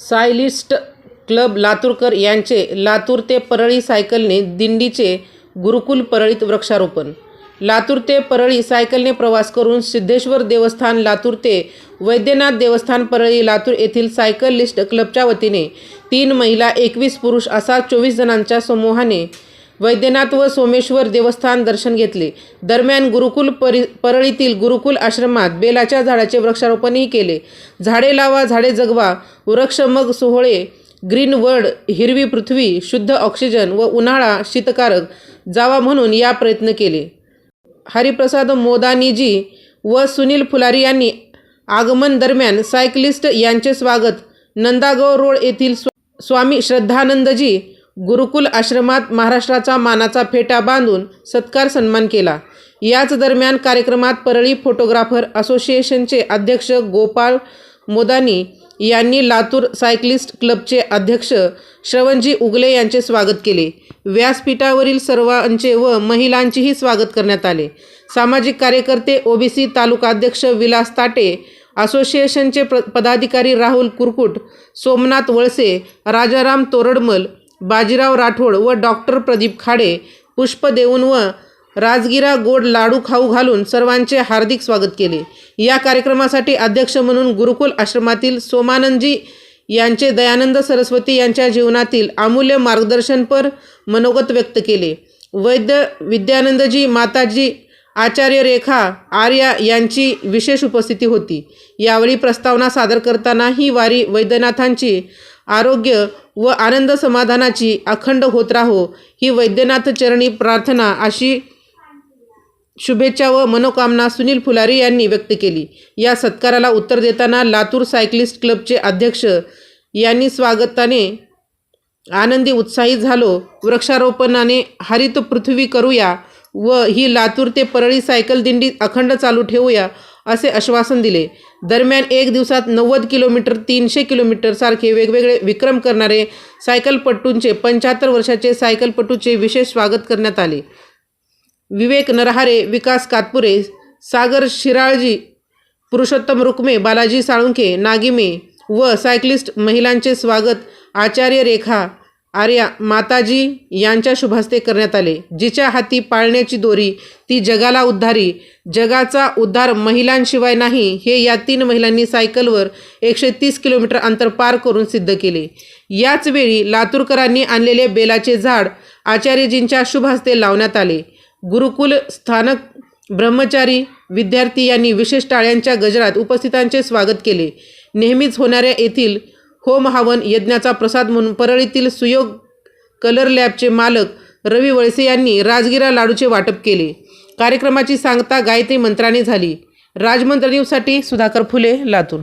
सायलिस्ट club Laturkar यांचे लातूर ते परळी सायकलने दिंडीचे गुरुकुल परळीत वृक्षारोपण लातूर ते परळी सायकलने प्रवास करून सिद्धेश्वर देवस्थान लातूर ते वैद्यनाथ देवस्थान परळी लातूर येथील सायकल लिस्ट क्लबच्या वतीने तीन महिला एकवीस पुरुष असा चोवीस जणांच्या समूहाने वैद्यनाथ व सोमेश्वर देवस्थान दर्शन घेतले. दरम्यान गुरुकुल परि परळीतील गुरुकुल आश्रमात बेलाच्या झाडाचे वृक्षारोपणही केले. झाडे लावा झाडे जगवा वृक्ष मग सोहळे ग्रीन वर्ल्ड हिरवी पृथ्वी शुद्ध ऑक्सिजन व उन्हाळा शीतकारक जावा म्हणून या प्रयत्न केले. हरिप्रसाद मोदानीजी व सुनील फुलारी यांनी आगमन दरम्यान सायकलिस्ट यांचे स्वागत. नंदागाव रोड येथील स्वामी श्रद्धानंदजी गुरुकुल आश्रमात महाराष्ट्राचा मानाचा फेटा बांधून सत्कार सन्मान केला. याच दरम्यान कार्यक्रमात परळी फोटोग्राफर असोसिएशनचे अध्यक्ष गोपाळ मोदानी यांनी लातूर सायक्लिस्ट क्लबचे अध्यक्ष श्रवणजी उगले यांचे स्वागत केले. व्यासपीठावरील सर्वांचे व महिलांचेही स्वागत करण्यात आले. सामाजिक कार्यकर्ते ओबीसी तालुकाध्यक्ष विलास ताटे असोसिएशनचे प्र पदाधिकारी राहुल कुरकुट सोमनाथ वळसे राजाराम तोरडमल बाजीराव राठोड व डॉक्टर प्रदीप खाडे पुष्प देऊन व राजगिरा गोड लाडू खाऊ घालून सर्वांचे हार्दिक स्वागत केले. या कार्यक्रमासाठी अध्यक्ष म्हणून गुरुकुल आश्रमातील सोमानंदजी यांचे दयानंद सरस्वती यांच्या जीवनातील अमूल्य मार्गदर्शनपर मनोगत व्यक्त केले. वैद्य विद्यानंदजी माताजी आचार्य रेखा आर्या यांची विशेष उपस्थिती होती. यावेळी प्रस्तावना सादर करताना ही वारी वैद्यनाथांची आरोग्य व आनंद समाधानाची अखंड होत राहो ही वैद्यनाथ चरणी प्रार्थना अशी शुभेच्छा व मनोकामना सुनील फुलारी यांनी व्यक्त केली. या सत्काराला उत्तर देताना लातूर सायकलिस्ट क्लबचे अध्यक्ष यांनी स्वागताने आनंदी उत्साहित झालो. वृक्षारोपणाने हरित पृथ्वी करूया व ही लातूर ते परळी सायकल दिंडी अखंड चालू ठेवूया असे आश्वासन दिले. दरम्यान एक दिवसात नव्वद किलोमीटर तीनशे किलोमीटरसारखे वेगवेगळे विक्रम करणारे सायकलपटूंचे पंच्याहत्तर वर्षाचे सायकलपटूचे विशेष स्वागत करण्यात आले. विवेक नरहारे विकास कातपुरे सागर शिराळजी पुरुषोत्तम रुक्मे बालाजी साळुंखे नागिमे व सायक्लिस्ट महिलांचे स्वागत आचार्य रेखा आर्या माताजी यांच्या शुभास्ते करण्यात आले. जिच्या हाती पाळण्याची दोरी ती जगाला उद्धारी. जगाचा उद्धार महिलांशिवाय नाही हे या तीन महिलांनी सायकलवर एकशे तीस किलोमीटर अंतर पार करून सिद्ध केले. याच वेळी लातूरकरांनी आणलेले बेलाचे झाड आचार्यजींच्या शुभास्ते लावण्यात आले. गुरुकुल स्थानक ब्रह्मचारी विद्यार्थी यांनी विशेष टाळ्यांच्या गजरात उपस्थितांचे स्वागत केले. नेहमीच होणाऱ्या येथील होम हवन यज्ञाचा प्रसाद म्हणून परळीतील सुयोग कलर लॅबचे मालक रवी वळसे यांनी राजगिरा लाडूचे वाटप केले. कार्यक्रमाची सांगता गायत्री मंत्राने झाली. राजमंत्र न्यूजसाठी सुधाकर फुले लातूर.